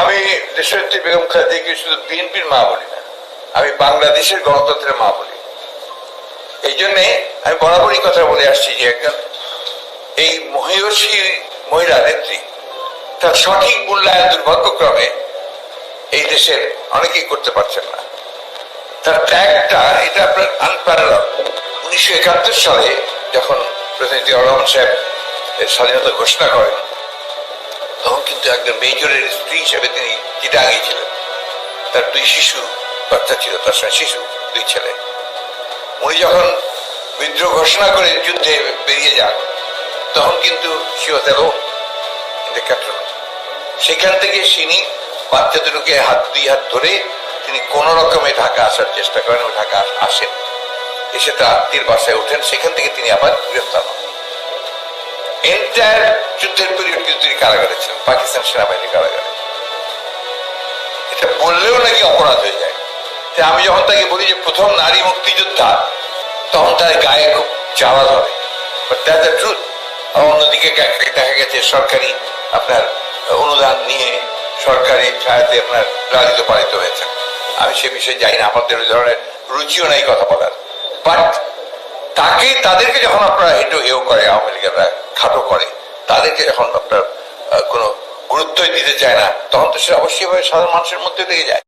আমি দেশনেত্রী বেগম খালেদাকে শুধু বিএনপির মা বলি না, আমি বাংলাদেশের গণতন্ত্রের মা বলি। এই জন্যে আমি বরাবরই কথা বলে আসছি যে একজন এই মহিষী মহিলা নেত্রী, তার সঠিক মূল্যায়ন দুর্ভাগ্যক্রমে এই দেশের অনেকেই করতে পারছেন না। তার ত্যাগটা, এটা আপনার আনপ্যারাল উনিশশো একাত্তর সালে যখন জিয়াউর রহমান সাহেব স্বাধীনতা ঘোষণা করেন তখন কিন্তু একজন মেজরের স্ত্রী হিসেবে তিনি চিটাঙ্গে ছিলেন। তার দুই শিশু বাচ্চা ছিল তার সঙ্গে শিশু, দুই ছেলে। উনি যখন বিদ্রোহ ঘোষণা করে যুদ্ধে বেরিয়ে যান, তখন কিন্তু সেখান থেকে তিনি বাচ্চা দুটোকে হাত, দুই হাত ধরে তিনি কোন রকমে ঢাকা আসার চেষ্টা করেন ঢাকা আসেন। এসে তার আত্মীয় বাসায় ওঠেন। সেখান থেকে তিনি আবার গ্রেফতার হন। এন্টায়ার যুদ্ধের পিরিয়ড কিন্তু তিনি কারাগারে ছিলেন, পাকিস্তান সেনাবাহিনী কারাগারে। এটা বললেও নাকি অপরাধ হয়ে যায়। আমি যখন তাকে বলি যে প্রথম নারী মুক্তিযোদ্ধা, তখন তার গায়ে খুব জ্বালা ধরে। বাট দ্যাট দ্য ট্রুথ অন্যদিকে দেখা গেছে সরকারি আপনার অনুদান নিয়ে সরকারি ছায়াতে আপনার লালিত পালিত হয়েছে। আমি সে বিষয়ে যাই না আমাদের ধরনের রুচিও নাই কথা বলার। বাট তাকে, তাদেরকে যখন আপনারা হেঁটো হেও করে, আওয়ামী লীগেরা খাটো করে, তাদেরকে যখন আপনার কোনো গুরুত্বই দিতে চায় না, তখন তো সে অবশ্যই সাধারণ মানুষের মধ্যে লেগে যায়।